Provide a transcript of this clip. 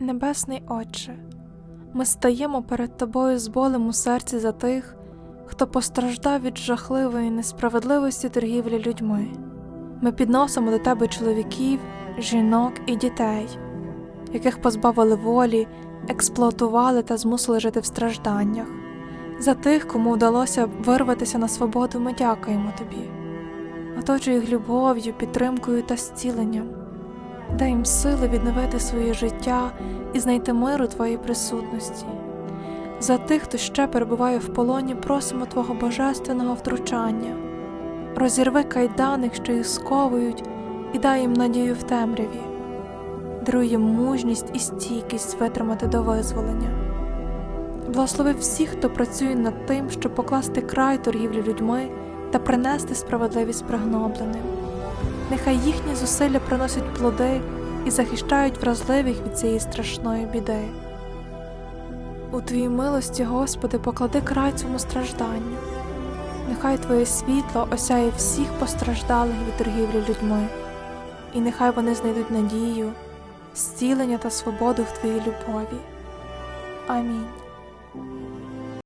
Небесний Отче, ми стаємо перед Тобою з болем у серці за тих, хто постраждав від жахливої несправедливості торгівлі людьми. Ми підносимо до Тебе чоловіків, жінок і дітей, яких позбавили волі, експлуатували та змусили жити в стражданнях. За тих, кому вдалося вирватися на свободу, ми дякуємо Тобі. Оточуй їх любов'ю, підтримкою та зціленням. Дай їм сили відновити своє життя і знайти мир у Твоїй присутності. За тих, хто ще перебуває в полоні, просимо Твого божественного втручання. Розірви кайдани, що їх сковують, і дай їм надію в темряві. Даруй їм мужність і стійкість витримати до визволення. Благослови всіх, хто працює над тим, щоб покласти край торгівлі людьми та принести справедливість пригнобленим. Нехай їхні зусилля приносять плоди і захищають вразливих від цієї страшної біди. У Твоїй милості, Господи, поклади край цьому стражданню. Нехай Твоє світло осяє всіх постраждалих від торгівлі людьми, і нехай вони знайдуть надію, зцілення та свободу в Твоїй любові. Амінь.